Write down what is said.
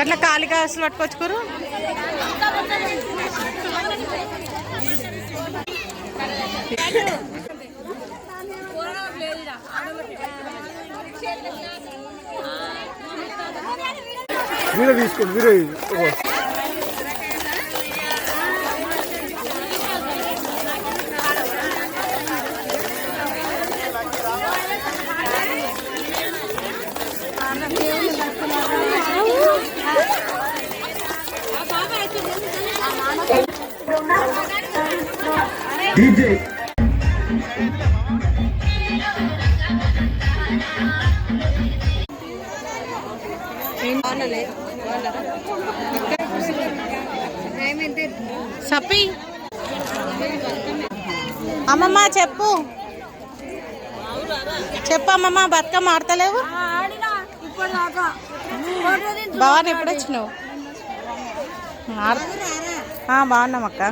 అట్లా ఖాళీ కాసులు పట్టుకొచ్చుకోరు. వీరే తీసుకోండి వీరే డీజే సపి అమ్మమ్మ చెప్పు. చెప్పమ్మమ్మ బతుకమ్మ ఆడతలేవు? బాగా ఎప్పుడు వచ్చినావు బాగున్నాం అక్క.